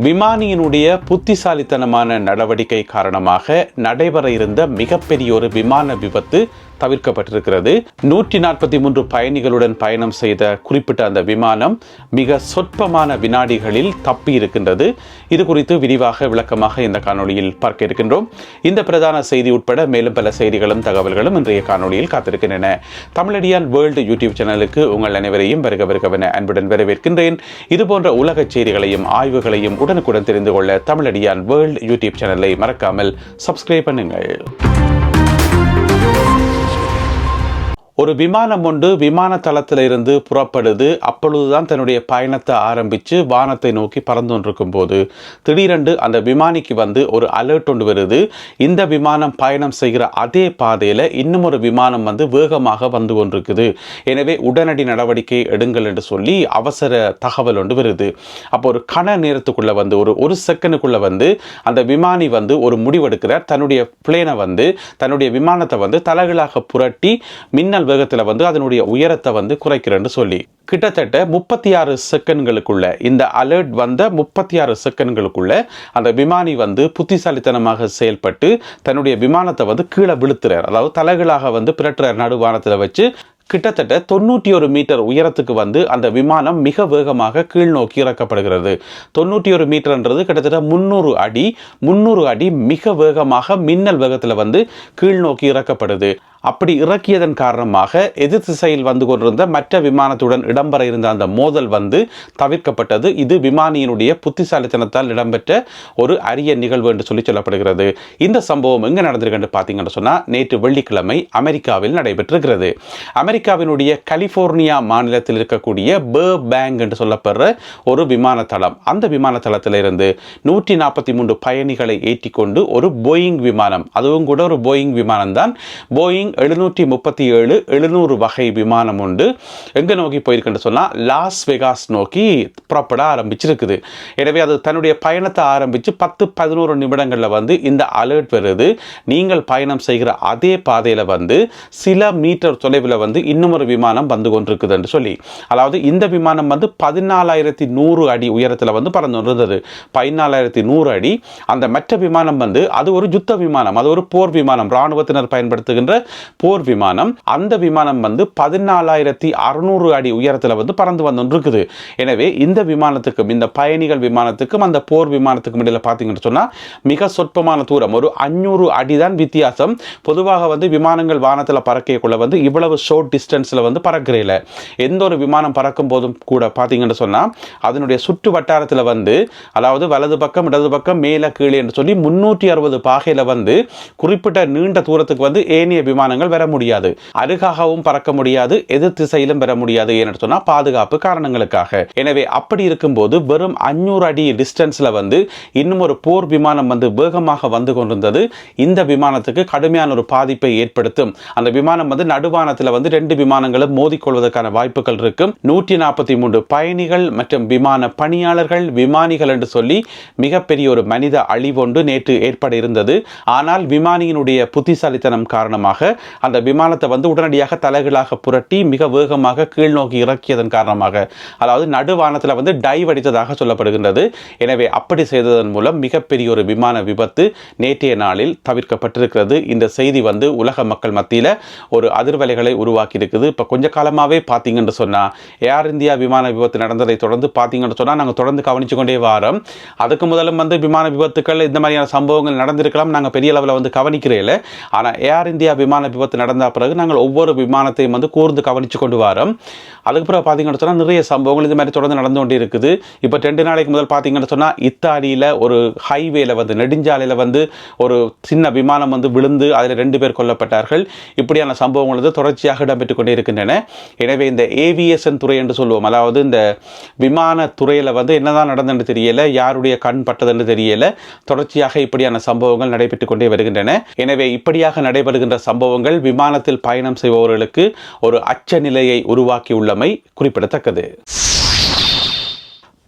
விமானியினுடைய புத்திசாலித்தனமான நடவடிக்கை காரணமாக நடைபெற இருந்த மிகப்பெரிய ஒரு விமான விபத்து தவிர்க்கப்பட்டிருக்கிறது. நூற்றி நாற்பத்தி மூன்று பயணிகளுடன் பயணம் செய்த குறிப்பிட்ட அந்த விமானம் மிக சொற்பமான வினாடிகளில் தப்பி இருக்கின்றது இது குறித்து விரிவாக விளக்கமாக இந்த காணொளியில் பார்க்க இருக்கின்றோம். இந்த பிரதான செய்தி உட்பட மேலும் பல செய்திகளும் தகவல்களும் இன்றைய காணொலியில் காத்திருக்கின்றன. தமிழடியான் வேர்ல்டு யூடியூப் சேனலுக்கு உங்கள் அனைவரையும் வருக வருகவென அன்புடன் வரவேற்கின்றேன். இதுபோன்ற உலக செய்திகளையும் ஆய்வுகளையும் உடனுக்குடன் தெரிந்து கொள்ள தமிழடியான் வேர்ல்டு யூடியூப் சேனலை மறக்காமல் சப்ஸ்கிரைப் பண்ணுங்கள். ஒரு விமானம் ஒன்று விமான தளத்திலிருந்து புறப்படுது. அப்பொழுதுதான் தன்னுடைய பயணத்தை ஆரம்பித்து வானத்தை நோக்கி பறந்து கொண்டிருக்கும் போது திடீரென்று அந்த விமானிக்கு வந்து ஒரு அலர்ட் ஒன்று வருது. இந்த விமானம் பயணம் செய்கிற அதே பாதையில் இன்னும் ஒரு விமானம் வந்து வேகமாக வந்து கொண்டிருக்குது. எனவே உடனடி நடவடிக்கை எடுங்கள் என்று சொல்லி அவசர தகவல் ஒன்று வருது. அப்போ ஒரு கண நேரத்துக்குள்ளே வந்து ஒரு ஒரு செகண்டுக்குள்ளே வந்து அந்த விமானி வந்து ஒரு முடிவெடுக்கிறார். தன்னுடைய பிளேனை வந்து தன்னுடைய விமானத்தை வந்து தலைகளாக புரட்டி மின்னல் புத்தகத்தில் வந்து அதனுடைய உயரத்தை வந்து குறைக்கிறேன்னு சொல்லி. கிட்டத்தட்ட முப்பத்தி ஆறு செகண்ட்களுக்குள்ள இந்த அலர்ட் வந்த முப்பத்தி ஆறு செகண்ட்களுக்குள்ள அந்த விமானி வந்து புத்திசாலித்தனமாக செயல்பட்டு தன்னுடைய விமானத்தை வந்து கீழே விழுத்துறார். அதாவது தலைகளாக வந்து பிரட்டுறார் நடுவானத்தில் வச்சு. கிட்டத்தட்ட தொண்ணூற்றி ஒரு மீட்டர் உயரத்துக்கு வந்து அந்த விமானம் மிக வேகமாக கீழ் நோக்கி இறக்கப்படுகிறது. தொண்ணூற்றி ஒரு மீட்டர்ன்றது கிட்டத்தட்ட முந்நூறு அடி முந்நூறு அடி மிக வேகமாக மின்னல் வேகத்தில் வந்து கீழ் நோக்கி இறக்கப்படுது. அப்படி இறக்கியதன் காரணமாக எதிர் திசையில் வந்து கொண்டிருந்த மற்ற விமானத்துடன் இடம்பெற இருந்த அந்த மோதல் வந்து தவிர்க்கப்பட்டது. இது விமானியினுடைய புத்திசாலித்தனத்தால் இடம்பெற்ற ஒரு அரிய நிகழ்வு என்று சொல்லி சொல்லப்படுகிறது. இந்த சம்பவம் எங்கே நடந்திருக்குன்னு பார்த்தீங்கன்னு சொன்னால் நேற்று வெள்ளிக்கிழமை அமெரிக்காவில் நடைபெற்றிருக்கிறது. அமெரிக்காவினுடைய கலிஃபோர்னியா மாநிலத்தில் இருக்கக்கூடிய பே பேங்க் என்று சொல்லப்படுற ஒரு விமான தளம் அந்த விமான தளத்திலிருந்து நூற்றி நாற்பத்தி மூன்று பயணிகளை ஏற்றிக்கொண்டு ஒரு போயிங் விமானம் அதுவும் கூட ஒரு போயிங் விமானம் தான் போயிங் எழுநூற்றி முப்பத்தி ஏழு எழுநூறு வகை விமானம் உண்டு. எங்கே நோக்கி போயிருக்குன்னு சொன்னால் லாஸ் வெகாஸ் நோக்கி புறப்பட ஆரம்பிச்சிருக்குது. எனவே அது தன்னுடைய பயணத்தை ஆரம்பித்து பத்து பதினோரு நிமிடங்களில் வந்து இந்த அலர்ட் வருது. நீங்கள் பயணம் செய்கிற அதே பாதையில் வந்து சில மீட்டர் தொலைவில் வந்து இன்னும் விமானம் வந்து கொண்டிருக்குது என்று சொல்லி. அதாவது இந்த விமானம் வந்து பதினாலாயிரத்தி நூறு அடி உயரத்தில் வந்து பறந்து கொண்டிருந்தது. பதினாலாயிரத்தி நூறு அடி. அந்த மற்ற விமானம் வந்து அது ஒரு யுத்த விமானம் அது ஒரு போர் விமானம் இராணுவத்தினர் பயன்படுத்துகின்ற போர் விமானம். அந்த விமானம் வந்து பதினாலாயிரத்தி அறுநூறு அடி உயரத்தில் வந்து பறந்து வந்து இருக்குது எனவே இந்த விமானத்துக்கும் இந்த பயணிகள் விமானத்துக்கும் அந்த போர் விமானத்துக்கும் இடையில் பார்த்தீங்கன்னு சொன்னால் மிக சொற்பமான தூரம். ஒரு அஞ்சூறு அடி தான் வித்தியாசம். பொதுவாக வந்து விமானங்கள் வானத்தில் பறக்கக்குள்ள வந்து இவ்வளவு ஷோர்ட் டிஸ்டன்ஸில் வந்து பறக்கிறேல. எந்த ஒரு விமானம் பறக்கும் போதும் கூட பார்த்தீங்கன்னு சொன்னால் அதனுடைய சுற்று வட்டாரத்தில் வந்து அதாவது வலது பக்கம் இடது பக்கம் மேலே கீழே என்று சொல்லி முன்னூற்றி அறுபது பாகையில் வந்து குறிப்பிட்ட நீண்ட தூரத்துக்கு வந்து ஏனைய விமானங்கள் வர முடியாது. அருகாகவும் பறக்க முடியாது எதிர் திசையிலும் பெற முடியாது ஏன்னு சொன்னால் பாதுகாப்பு காரணங்களுக்காக. எனவே அப்படி இருக்கும்போது வெறும் அஞ்சூறு அடி டிஸ்டன்ஸில் வந்து இன்னும் ஒரு போர் விமானம் வந்து வேகமாக வந்து கொண்டிருந்தது. இந்த விமானத்துக்கு கடுமையான ஒரு பாதிப்பை ஏற்படுத்தும். அந்த விமானம் வந்து நடுவானத்தில் வந்து இரண்டு விமானங்களும் மோதிக்கொள்வதற்கான வாய்ப்புகள் இருக்கும். நூற்றி நாற்பத்தி மூன்று பயணிகள் மற்றும் விமான பணியாளர்கள் விமானிகள் என்று சொல்லி மிகப்பெரிய ஒரு மனித அழிவொன்று நேற்று ஏற்பட இருந்தது ஆனால் விமானியினுடைய புத்திசாலித்தனம் காரணமாக அந்த விமானத்தை வந்து உடனடியாக தலைகளாக புரட்டி மிக வேகமாக கீழ் நோக்கி இறக்கியதன் காரணமாக அதாவது நடுவானத்தில் வந்து டைவ் அடித்ததாக சொல்லப்படுகின்றது. எனவே அப்படி செய்ததன் மூலம் மிகப்பெரிய ஒரு விமான விபத்து நேற்றைய நாளில் தவிர்க்கப்பட்டிருக்கிறது. இந்த செய்தி வந்து உலக மக்கள் மத்தியில் ஒரு அதிர்வலைகளை உருவாக்கி இருக்குது இப்போ கொஞ்ச காலமாகவே பார்த்தீங்கன்னு சொன்னால் ஏர் இந்தியா விமான விபத்து நடந்ததை தொடர்ந்து பார்த்தீங்கன்னு சொன்னால் நாங்கள் தொடர்ந்து கவனித்து கொண்டே வாரோம். அதுக்கு முதலும் வந்து விமான விபத்துக்கள் இந்த மாதிரியான சம்பவங்கள் நடந்திருக்கலாம் நாங்கள் பெரிய அளவில் வந்து கவனிக்கிறேன் ஆனால் ஏர் இந்தியா விமான விபத்து நடந்த பிறகு நாங்கள் ஒவ்வொரு விமானத்தையும் வந்து கூர்ந்து கவனித்து கொண்டு வரோம். அதுக்கு பிறகு பார்த்தீங்கன்னு சொன்னால் நிறைய சம்பவங்கள் இது மாதிரி தொடர்ந்து நடந்து கொண்டே இருக்குது இப்போ ரெண்டு நாளைக்கு முதல் பார்த்தீங்கன்னு சொன்னால் இத்தாலியில் ஒரு ஹைவேல வந்து நெடுஞ்சாலையில் வந்து ஒரு சின்ன விமானம் வந்து விழுந்து அதில் ரெண்டு பேர் கொல்லப்பட்டார்கள். இப்படியான சம்பவங்கள் வந்து தொடர்ச்சியாக இடம்பெற்று கொண்டே இருக்கின்றன எனவே இந்த ஏவியேஷன் துறை என்று சொல்லுவோம் அதாவது இந்த விமான துறையில் வந்து என்னதான் நடந்ததுன்னு தெரியல யாருடைய கண் பட்டதுன்னு தெரியல தொடர்ச்சியாக இப்படியான சம்பவங்கள் நடைபெற்று கொண்டே வருகின்றன. எனவே இப்படியாக நடைபெறுகின்ற சம்பவங்கள் விமானத்தில் பயணம் செய்பவர்களுக்கு ஒரு அச்ச நிலையை உருவாக்கியுள்ளமை குறிப்பிடத்தக்கது.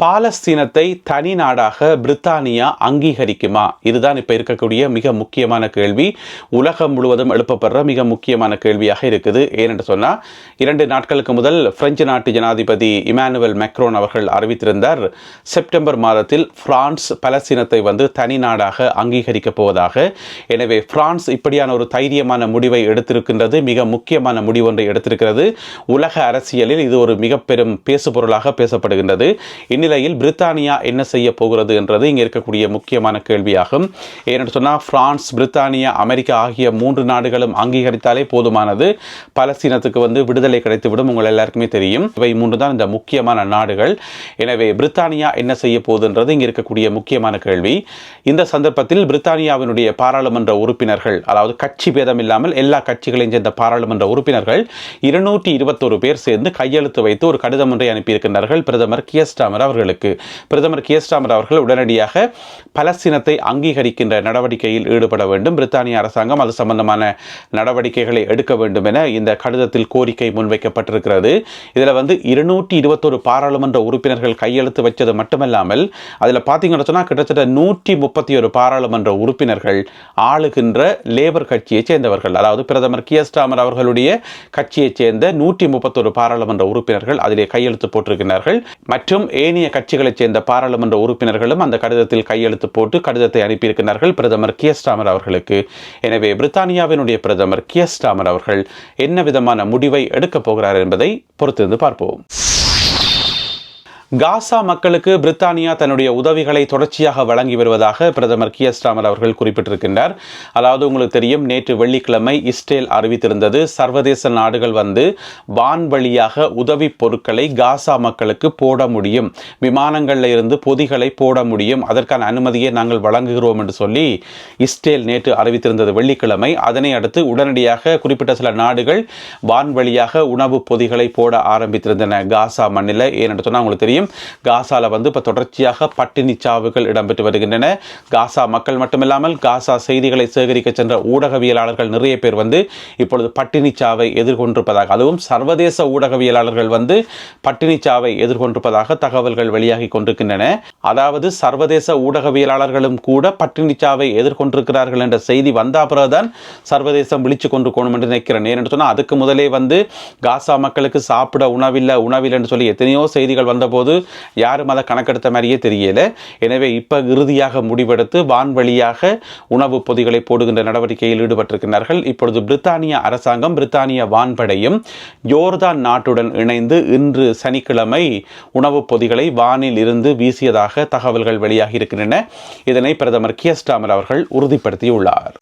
பாலஸ்தீனத்தை தனி நாடாக பிரித்தானியா அங்கீகரிக்குமா? இதுதான் இப்போ இருக்கக்கூடிய மிக முக்கியமான கேள்வி. உலகம் முழுவதும் எழுப்பப்படுற மிக முக்கியமான கேள்வியாக இருக்குது. ஏனென்று சொன்னால் இரண்டு நாட்களுக்கு முதல் பிரெஞ்சு நாட்டு ஜனாதிபதி இமானுவல் மெக்ரோன் அவர்கள் அறிவித்திருந்தார் செப்டம்பர் மாதத்தில் பிரான்ஸ் பலஸ்தீனத்தை வந்து தனி நாடாக அங்கீகரிக்கப் போவதாக. எனவே பிரான்ஸ் இப்படியான ஒரு தைரியமான முடிவை எடுத்திருக்கின்றது மிக முக்கியமான முடிவு ஒன்றை எடுத்திருக்கிறது. உலக அரசியலில் இது ஒரு மிக பெரும் பேசுபொருளாக பேசப்படுகின்றது. இந்நிலையில் பிரித்தானியா என்ன செய்ய போகிறது என்றது இங்கே இருக்கக்கூடிய முக்கியமான கேள்வியாகும். ஏனென்று சொன்னால் பிரான்ஸ் பிரித்தானியா அமெரிக்கா ஆகிய மூன்று நாடுகளும் அங்கீகரித்தாலே போதுமானது. பலஸ்தீனத்துக்கு வந்து விடுதலை கிடைத்துவிடும் உங்கள் எல்லாருக்குமே தெரியும். இவை மூன்று தான் இந்த முக்கியமான நாடுகள். எனவே பிரித்தானியா என்ன செய்ய போகுதுன்றது இங்கே இருக்கக்கூடிய முக்கியமான கேள்வி. இந்த சந்தர்ப்பத்தில் பிரித்தானியாவினுடைய பாராளுமன்ற உறுப்பினர்கள் அதாவது கட்சி பேதம் இல்லாமல் எல்லா கட்சிகளையும் சேர்ந்த பாராளுமன்ற உறுப்பினர்கள் இருநூற்றி இருபத்தோரு பேர் சேர்ந்து கையெழுத்து வைத்து ஒரு கடிதம் ஒன்றை அனுப்பியிருக்கின்றார்கள். பிரதமர் கியஸ்டாமர் அவர்களுக்கு பிரதமர் கியஸ்டாமர் அவர்கள் உடனடியாக பலஸ்தீனத்தை அங்கீகரிக்கின்ற நடவடிக்கையில் ஈடுபட வேண்டும். பிரித்தானிய அரசாங்கம் அது சம்பந்தமான நடவடிக்கைகளை எடுக்க வேண்டும் என இந்த கடிதத்தில் கோரிக்கை முன்வைக்கப்பட்டிருக்கிறது. இதில் வந்து இருநூற்றி இருபத்தொரு பாராளுமன்ற உறுப்பினர்கள் கையெழுத்து வச்சது மட்டுமல்லாமல் அதில் பார்த்தீங்கன்னு சொன்னால் கிட்டத்தட்ட நூற்றி முப்பத்தி ஒரு பாராளுமன்ற உறுப்பினர்கள் ஆளுகின்ற லேபர் கட்சியைச் சேர்ந்தவர்கள். அதாவது பிரதமர் கியஸ்டாமர் அவர்களுடைய கட்சியைச் சேர்ந்த நூற்றி முப்பத்தொரு பாராளுமன்ற உறுப்பினர்கள் அதிலே கையெழுத்து போட்டிருக்கிறார்கள். மற்றும் ஏனைய கட்சிகளைச் சேர்ந்த பாராளுமன்ற உறுப்பினர்களும் அந்த கடிதத்தில் கையெழுத்து போட்டு கடிதத்தை அனுப்பியிருக்கிறார்கள். பிரதமர் கியஸ்டாமர் அவர்களுக்கு. எனவே பிரித்தானியாவினுடைய பிரதமர் கியஸ்டாமர் அவர்கள் என்ன விதமான முடிவை எடுக்கப் போகிறார் என்பதை பொறுத்திருந்து பார்ப்போம். காசா மக்களுக்கு பிரித்தானியா தன்னுடைய உதவிகளை தொடர்ச்சியாக வழங்கி வருவதாக பிரதமர் கியஸ்டாமர் அவர்கள் குறிப்பிட்டிருக்கின்றார். அதாவது உங்களுக்கு தெரியும் நேற்று வெள்ளிக்கிழமை இஸ்ரேல் அறிவித்திருந்தது சர்வதேச நாடுகள் வந்து வான்வழியாக உதவி பொருட்களை காசா மக்களுக்கு போட முடியும். விமானங்களில் இருந்து பொதிகளை போட முடியும். அதற்கான அனுமதியை நாங்கள் வழங்குகிறோம் என்று சொல்லி இஸ்ரேல் நேற்று அறிவித்திருந்தது வெள்ளிக்கிழமை. அதனை அடுத்து உடனடியாக குறிப்பிட்ட சில நாடுகள் வான்வழியாக உணவு பொதிகளை போட ஆரம்பித்திருந்தன காசா மண்ணில். ஏன் சொன்னால் உங்களுக்கு தெரியும் காசால வந்து இப்போ தொடர்ச்சியாக பட்டினி சாவுகள் இடம்பெற்று வருகின்றன. காசா மக்கள் மட்டுமில்லாமல் காசா செய்திகளை சேகரிக்க சென்ற ஊடகவியலாளர்கள் நிறைய பேர் வந்து இப்பொழுது பட்டினி சாவை எதிர்கொண்டிருப்பதாக அதுவும் சர்வதேச ஊடகவியலாளர்கள் வந்து பட்டினி சாவை எதிர்கொண்டிருப்பதாக தகவல்கள் வெளியாகி கொண்டிருக்கின்றன. அதாவது சர்வதேச ஊடகவியலாளர்களும் கூட பட்டினி சாவை எதிர்கொண்டிருக்கிறார்கள் என்ற செய்தி வந்த பிறகுதான் சர்வதேசம் விழிச்சு கொண்டு போகணும் என்று நினைக்கிறேன். ஏன்னு சொன்னால் அதுக்கு முதலே வந்து காசா மக்களுக்கு சாப்பிட உணவில்லை உணவில்லை என்று சொல்லி எத்தனையோ செய்திகள் வந்தபோது யாரும் அதை கணக்கெடுத்த மாதிரியே தெரியல. எனவே இப்போ இறுதியாக முடிவெடுத்து வான்வழியாக உணவு பொதிகளை போடுகின்ற நடவடிக்கையில் ஈடுபட்டிருக்கிறார்கள். இப்பொழுது பிரித்தானிய அரசாங்கம் பிரித்தானிய வான்படையும் ஜோர்தான் நாட்டுடன் இணைந்து இன்று சனிக்கிழமை உணவுப் பொதிகளை வானில் இருந்து வீசியதாக தகவல்கள் வெளியாகி இருக்கின்றன. இதனை பிரதமர் கியஸ்டாமர் அவர்கள் உறுதிப்படுத்தியுள்ளார்.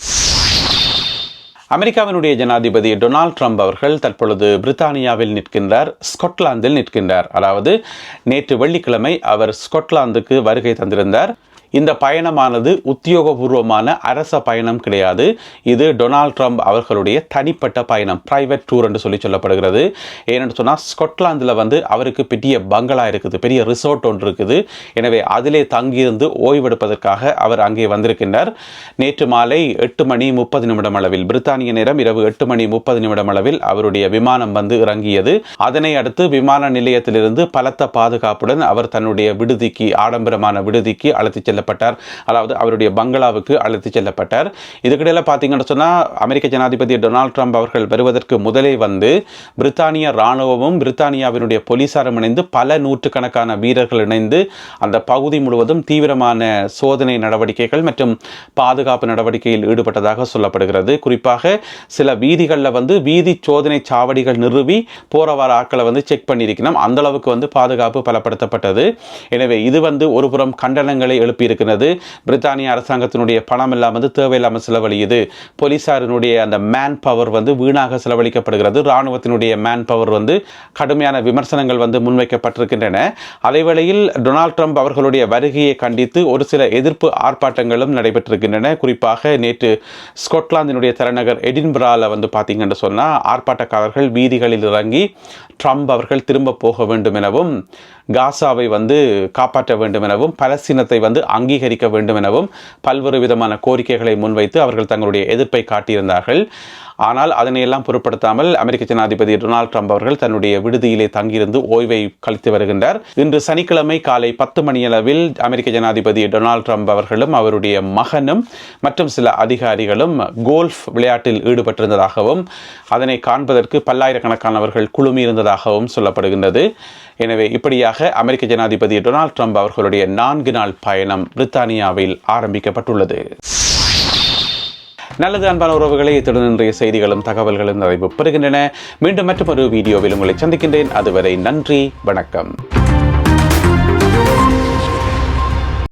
அமெரிக்காவினுடைய ஜனாதிபதி டொனால்ட் ட்ரம்ப் அவர்கள் தற்பொழுது பிரித்தானியாவில் நிற்கின்றார் ஸ்காட்லாந்தில் நிற்கின்றார். அதாவது நேற்று வெள்ளிக்கிழமை அவர் ஸ்கொட்லாந்துக்கு வருகை தந்திருந்தார். இந்த பயணமானது உத்தியோகபூர்வமான அரச பயணம் கிடையாது. இது டொனால்ட் ட்ரம்ப் அவர்களுடைய தனிப்பட்ட பயணம் பிரைவேட் டூர் என்று சொல்லி சொல்லப்படுகிறது. ஏனென்று சொன்னால் ஸ்கொட்லாந்தில் வந்து அவருக்கு பெரிய பங்களா இருக்குது பெரிய ரிசோர்ட் ஒன்று இருக்குது. எனவே அதிலே தங்கியிருந்து ஓய்வெடுப்பதற்காக அவர் அங்கே வந்திருக்கின்றார். நேற்று மாலை எட்டு மணி முப்பது நிமிடம் அளவில் பிரித்தானிய நேரம் இரவு எட்டு மணி முப்பது நிமிடம் அளவில் அவருடைய விமானம் வந்து இறங்கியது. அதனை அடுத்து விமான நிலையத்திலிருந்து பலத்த பாதுகாப்புடன் அவர் தன்னுடைய விடுதிக்கு ஆடம்பரமான விடுதிக்கு அழைத்துச் செல்ல செல்லப்பட்டார். அதாவது அவருடைய பங்களாவுக்கு அழைத்து செல்லப்பட்டார். இதுக்கிடையில் பார்த்தீங்கன்னு சொன்னால் அமெரிக்க ஜனாதிபதி டொனால்ட் ட்ரம்ப் அவர்கள் வருவதற்கு முதலே வந்து பிரித்தானிய இராணுவமும் பிரித்தானியாவினுடைய போலீசாரும் இணைந்து பல நூற்றுக்கணக்கான வீரர்கள் இணைந்து அந்த பகுதி முழுவதும் தீவிரமான சோதனை நடவடிக்கைகள் மற்றும் பாதுகாப்பு நடவடிக்கையில் ஈடுபட்டதாக சொல்லப்படுகிறது. குறிப்பாக சில வீதிகளில் வந்து வீதி சோதனை சாவடிகள் நிறுவி போற வர ஆட்களை வந்து செக் பண்ணியிருக்கணும். அந்த அளவுக்கு வந்து பாதுகாப்பு பலப்படுத்தப்பட்டது. எனவே இது வந்து ஒருபுறம் கண்டனங்களை எழுப்பி இருக்கிறது. பிரித்தானிய அரசாங்கத்தினுடைய பணம் எல்லாம் வந்து தேவையில்லாமல் செலவழியுது. போலீசாரினுடைய அந்த மேன் பவர் வந்து வீணாக செலவழிக்கப்படுகிறது. இராணுவத்தினுடைய மேன் பவர் வந்து கடுமையான விமர்சனங்கள் வந்து முன்வைக்கப்பட்டிருக்கின்றன. அதேவேளையில் டொனால்ட் ட்ரம்ப் அவர்களுடைய வருகையை கண்டித்து ஒரு சில எதிர்ப்பு ஆர்ப்பாட்டங்களும் நடைபெற்றிருக்கின்றன. குறிப்பாக நேற்று ஸ்கொட்லாந்தினுடைய தலைநகர் எடின்பராவில் வந்து பார்த்தீங்கன்னு சொன்னால் ஆர்ப்பாட்டக்காரர்கள் வீதிகளில் இறங்கி ட்ரம்ப் அவர்கள் திரும்ப போக வேண்டும் எனவும் காசாவை வந்து காப்பாற்ற வேண்டும் எனவும் பலஸ்தீனத்தை வந்து அங்கீகரிக்க வேண்டும் எனவும் பல்வேறு விதமான கோரிக்கைகளை முன்வைத்து அவர்கள் தங்களுடைய எதிர்ப்பை காட்டியிருந்தார்கள். ஆனால் அதனையெல்லாம் பொருட்படுத்தாமல் அமெரிக்க ஜனாதிபதி டொனால்ட் ட்ரம்ப் அவர்கள் தன்னுடைய விடுதியிலே தங்கியிருந்து ஓய்வை கழித்து வருகின்றார். இன்று சனிக்கிழமை காலை பத்து மணியளவில் அமெரிக்க ஜனாதிபதி டொனால்ட் ட்ரம்ப் அவர்களும் அவருடைய மகனும் மற்றும் சில அதிகாரிகளும் கோல்ஃப் விளையாட்டில் ஈடுபட்டிருந்ததாகவும் அதனை காண்பதற்கு பல்லாயிரக்கணக்கானவர்கள் குழுமியிருந்ததாகவும் சொல்லப்படுகின்றது. எனவே இப்படியாக அமெரிக்க ஜனாதிபதி டொனால்ட் ட்ரம்ப் அவர்களுடைய நான்கு நாள் பயணம் பிரித்தானியாவில் ஆரம்பிக்கப்பட்டுள்ளது. நல்லது அன்பான உறவுகளை இத்துடன் இன்றைய செய்திகளும் தகவல்களும் நிறைவு பெறுகின்றன. மீண்டும் மற்றொரு வீடியோவில் உங்களை சந்திக்கின்றேன். அதுவரை நன்றி வணக்கம்.